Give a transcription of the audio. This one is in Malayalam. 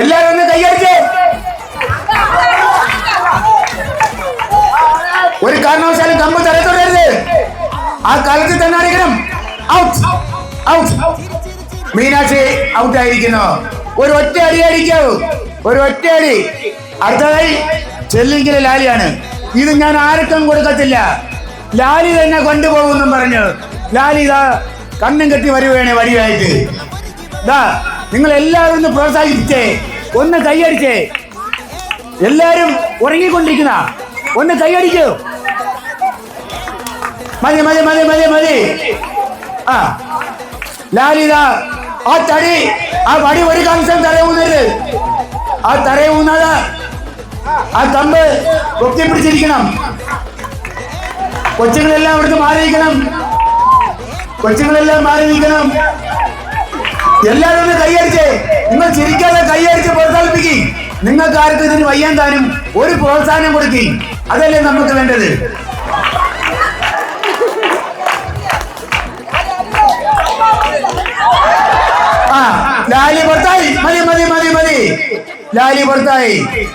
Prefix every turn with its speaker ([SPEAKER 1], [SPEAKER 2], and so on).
[SPEAKER 1] എല്ലാരും ഒന്ന് കൈയടിച്ചേ. ഒരു കാരണവശാലും കമ്പ് തലത്തൊടരുത്. ആ കാലത്തിൽ തന്നെ അറിയിക്കണം ഔട്ട് ഔട്ട് മീനാക്ഷി ഔട്ട് ആയിരിക്കുന്നു. ഒരു ഒറ്റ അടി അടിക്കാവൂ ഒരു ഒറ്റ അടി. അടുത്തതായി ചെല്ലിങ്കിലെ ലാലിയാണ്. ഇത് ഞാൻ ആർക്കും കൊടുക്കത്തില്ല. ലാലി തന്നെ കൊണ്ടുപോകുമെന്നും പറഞ്ഞു. ലാലി ഇതാ കണ്ണും കെട്ടി വരുവേണേ വടിയായിട്ട് ദാ നിങ്ങൾ എല്ലാവരും ഒന്ന് പ്രോത്സാഹിപ്പിച്ചേ. ഒന്ന് കൈയടിച്ചേ. എല്ലാരും ഉറങ്ങിക്കൊണ്ടിരിക്കുന്ന ഒന്ന് കൈയടിക്കൂ. മതി മതി മതി മതി മതി. ആ. ലാലിത ആ തടി ആ വടി ഒരു കാംശം ഊന്നരുത് ആ തറയൂന്നത് ആ കമ്പ് പൊക്കി പിടിച്ചിരിക്കണം. കൊച്ചുങ്ങളെല്ലാം അവിടുന്ന് മാറിയിരിക്കണം കൊച്ചുങ്ങളെല്ലാം മാറി നിൽക്കണം. എല്ലാവരും ഒന്ന് കൈയടിച്ചേ. നിങ്ങൾ ചിരിക്കാതെ കൈയടിച്ച് പ്രോത്സാഹിപ്പിക്കും. നിങ്ങൾക്ക് ആർക്കും ഇതിന് വയ്യാൻ താനും ഒരു പ്രോത്സാഹനം കൊടുക്കും. അതല്ലേ നമുക്ക് വേണ്ടത്. ആ ലാലി പുറത്തായി. മതി മതി മതി മതി. ലാലി പുറത്തായി.